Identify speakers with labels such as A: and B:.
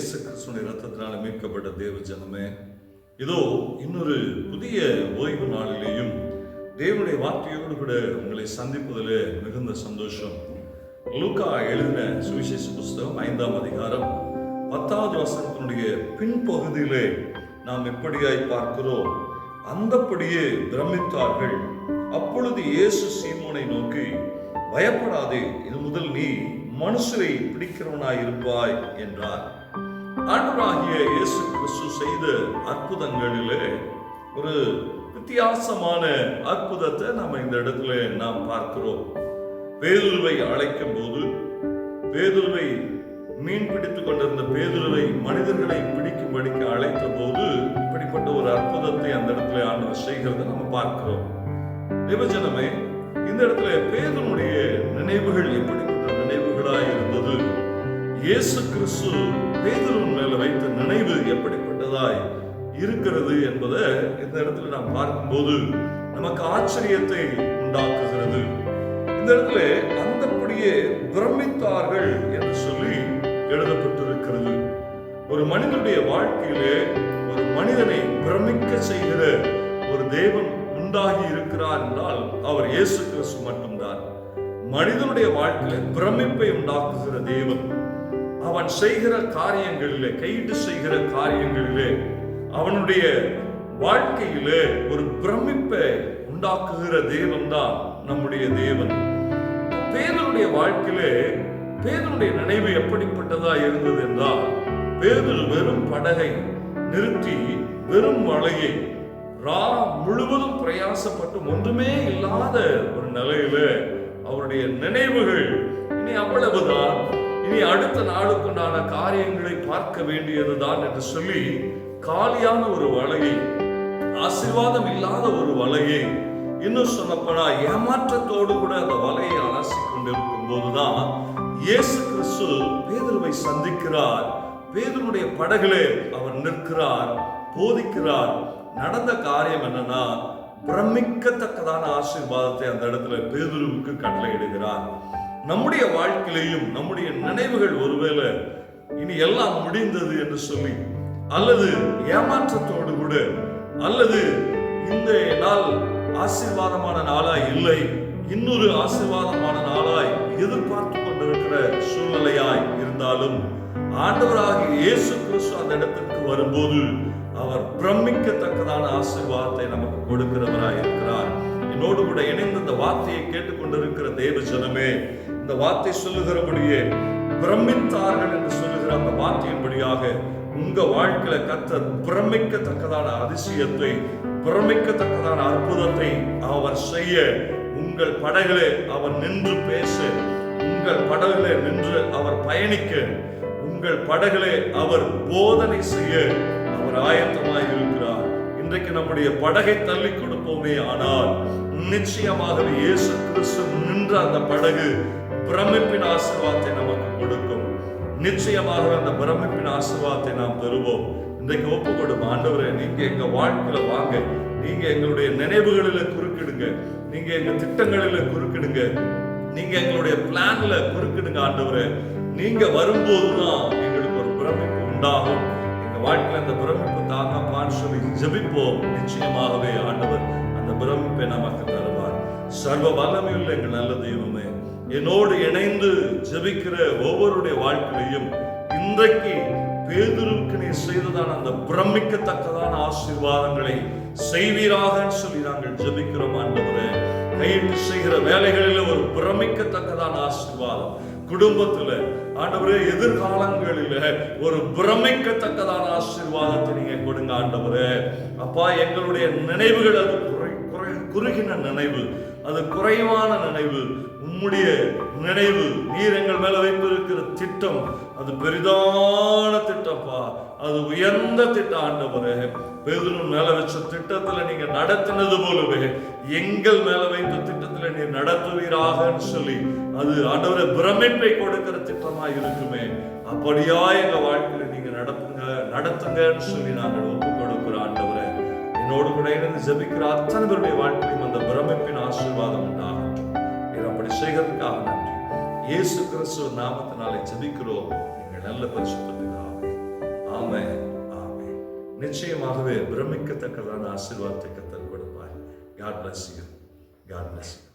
A: இயேசு கிறிஸ்துடைய ரத்தத்தினால் மீட்கப்பட்ட தேவ ஜனமே இதோ இன்னொரு புதிய ஓய்வு நாளிலேயும் தேவனுடைய வார்த்தையோடு கூட உங்களை சந்திப்பதில் மிகுந்த சந்தோஷம். லூக்கா எழுதின சுவிசேஷ புஸ்தகம் ஐந்தாம் அதிகாரம் பத்தாவது வசனத்தினுடைய பின்பகுதியிலே நாம் எப்படியாய் பார்க்கிறோம்? அந்தப்படியே பிரமித்தார்கள். அப்பொழுது இயேசு சீமோனை நோக்கி பயப்படாதே இது முதல் நீ மனுஷரை பிடிக்கிறவனாய் இருப்பாய் என்றார். ஆண்டவராகிய இயேசு கிறிஸ்து செய்த அற்புதங்களிலே ஒரு வித்தியாசமான அற்புதத்தை நம்ம இந்த இடத்துல நாம் பார்க்கிறோம். பேதுருவை அழைக்கும் போது பேதுருவை மீன் பிடித்துக் கொண்டிருந்த பேதுருவை மனிதர்களை பிடிக்கும்படிக்கு அழைத்த போது இப்படிப்பட்ட ஒரு அற்புதத்தை அந்த இடத்துல ஆண்டவர் செய்கிறத நம்ம பார்க்கிறோம். நிபஜனமே இந்த இடத்துல பேதனுடைய நினைவுகள் எப்படிப்பட்ட நினைவுகளாக இருந்தது? இயேசு கிறிஸ்து பேதுருவின் மேல வைத்த நினைவு எப்படிப்பட்டதாய் இருக்கிறது என்பதை இந்த இடத்துல நாம் பார்க்கும்போது நமக்கு ஆச்சரியத்தை உண்டாக்குகிறது. இந்த இடத்துல அந்தப்படியே பிரமித்தார்கள் என்று சொல்லி எழுதப்பட்டிருக்கிறது. ஒரு மனிதனுடைய வாழ்க்கையிலே ஒரு மனிதனை பிரமிக்க செய்கிற ஒரு தேவன் உண்டாகி இருக்கிறார் என்றால் அவர் இயேசு கிறிஸ்து மட்டும்தான். மனிதனுடைய வாழ்க்கையில பிரமிப்பை உண்டாக்குகிற தேவன். அவன் செய்கிற காரியங்களிலே கையிட்டு செய்கிற காரியங்களிலே அவனுடைய வாழ்க்கையிலே ஒரு பிரமிப்பை உண்டாக்குகிற தேவன் தான் நம்முடைய தேவன். பேதனுடைய வாழ்க்கையிலே பேதனுடைய நினைவு எப்படிப்பட்டதா இருந்தது என்றால் பேதர் வெறும் படகை நிறுத்தி வெறும் மழையை ரா முழுவதும் பிரயாசப்பட்டு ஒன்றுமே இல்லாத ஒரு நிலையில அவருடைய நினைவுகள் இனி அவ்வளவுதான். இனி அடுத்த நாளுக்குண்டான காரியங்களை பார்க்க வேண்டியதுதான் என்று சொல்லி காலியான ஒரு வலையை ஆசீர்வாதம் இல்லாத ஒரு வலையை இன்னும் சொல்லப்போனா ஏமாற்றத்தோடு கூட அந்த வலையை அலசி கொண்டிருக்கும் போதுதான் இயேசு கிறிஸ்து பேதுருவை சந்திக்கிறார். பேதுருடைய படகிலே அவர் நிற்கிறார் போதிக்கிறார். நடந்த காரியம் என்னன்னா பிரமிக்கத்தக்கதான ஆசீர்வாதத்தை அந்த இடத்துல பேதுருவுக்கு கட்டளையிடுகிறார். நம்முடைய வாழ்க்கையிலையும் நம்முடைய நினைவுகள் ஒருவேளை இனி எல்லாம் முடிந்தது என்று சொல்லி அல்லது ஏமாற்றத்தோடு கூட அல்லது இந்த நாள் ஆசீர்வாதமான நாளாய் இல்லை இன்னொரு ஆசீர்வாதமான நாளாய் எதிர்பார்த்து கொண்டிருக்கிற சூழ்நிலையாய் இருந்தாலும் ஆண்டவராகிய இயேசு கிறிஸ்து அந்த இடத்திற்கு வரும்போது அவர் பிரமிக்கத்தக்கதான ஆசீர்வாதத்தை நமக்கு கொடுக்கிறவராய் இருக்கிறார். என்னோடு கூட இணைந்து இந்த வார்த்தையை கேட்டுக்கொண்டிருக்கிற தேவ ஜனமே இந்த வார்த்தை சொல்லுகிறபடியே பிரமித்தார்கள் என்று சொல்லுகிற அந்த வார்த்தையின்படியாக உங்க வாழ்க்கையில கத்த பிரமிக்கத்தக்கதான அதிசயத்தை பிரமிக்கத்தக்கதான அற்புதத்தை அவர் செய்ய உங்கள் படகளே அவர் நின்று பேச உங்கள் படகளே நின்று அவர் பயணிக்க உங்கள் படகளே அவர் போதனை செய்ய அவர் ஆயத்தமாய் இருக்கிறார் இன்றைக்கு நம்முடைய படகை தள்ளி கொடுப்போமே ஆனால் நிச்சயமாகவே இயேசு கிறிஸ்து நின்ற அந்த படகு பிரமிப்பின் ஆசீர்வாதத்தை நமக்கு கொடுக்கும். நிச்சயமாக அந்த பிரமிப்பின் ஆசீர்வாதத்தை நாம் பெறுவோம் இன்றைக்கு ஒப்பு கொடும் ஆண்டவரே நீங்க எங்க வாழ்க்கையில வாங்க. நீங்க எங்களுடைய நினைவுகளில குறுக்கிடுங்க. நீங்க எங்க திட்டங்களில குறுக்கிடுங்க. நீங்க எங்களுடைய பிளான்ல குறுக்கிடுங்க ஆண்டவரே. நீங்க வரும்போதுதான் எங்களுக்கு ஒரு பிரமிப்பு உண்டாகும். எங்க வாழ்க்கையில அந்த பிரமிப்பு தாங்கப்பான்னு சொல்லி ஜபிப்போம். நிச்சயமாகவே ஆண்டவர் அந்த பிரமிப்பை நமக்கு தருவார் சர்வ வல்லமையுள்ள எங்கள் நல்ல தெய்வமே என்னோடு இணைந்து ஜெபிக்கிற ஒவ்வொருடைய வாழ்க்கையிலையும் இன்றைக்கு பேதுருவுக்கு நீ செய்ததான அந்த பிரமிக்கத்தக்கதான ஆசீர்வாதங்களை செய்வீராக சொல்லி நாங்கள் ஜபிக்கிறோம் ஆண்டவரே. கையிட்டு செய்கிற வேலைகளில் ஒரு பிரமிக்கத்தக்கதான ஆசீர்வாதம். குடும்பத்துல ஆண்டவரே எதிர்காலங்களில ஒரு பிரமிக்கத்தக்கதான ஆசீர்வாதத்தை நீங்க கொடுங்க ஆண்டவரே. அப்பா எங்களுடைய நினைவுகள் அது குறுகின நினைவு அது குறைவான நினைவு உம்முடைய நினைவு நீர் எங்கள் மேல வைத்திருக்கிற திட்டம் அது பெரிதான திட்டப்பா அது உயர்ந்த திட்டம் ஆண்டவரே. பேதுரும் மேல வச்ச திட்டத்துல நீங்க நடத்தினது போலவே எங்கள் மேல வைத்த திட்டத்துல நீர் நடத்துவீராகன்னு சொல்லி அது ஆண்டவரை பிரமிப்பை கொடுக்கிற திட்டமா இருக்குமே. அப்படியா எங்க வாழ்க்கையில நீங்க நடத்துங்க நடத்துங்கன்னு சொல்லி நாங்கள் ஒப்பு கொடுக்கிற ஆண்டவரே. என்னோடு கூட இணைந்து ஜபிக்கிற அத்தனை பேருடைய வாழ்க்கையும் அந்த பிரமிப்பின் ஆசீர்வாதம் உண்டாகட்டும். நீர் அப்படி செய்கிறதுக்காக நன்றி. இயேசு கிறிஸ்துவ நாமத்தினாலே ஜபிக்கிறோம். எங்கள் நல்ல பரிசுத்த ஆமே ஆமே நிச்சயமாகவே பிரமிக்கத்தக்கதான ஆசீர்வாதத்தை கத்தல் கொடுப்பாய் God bless you God bless you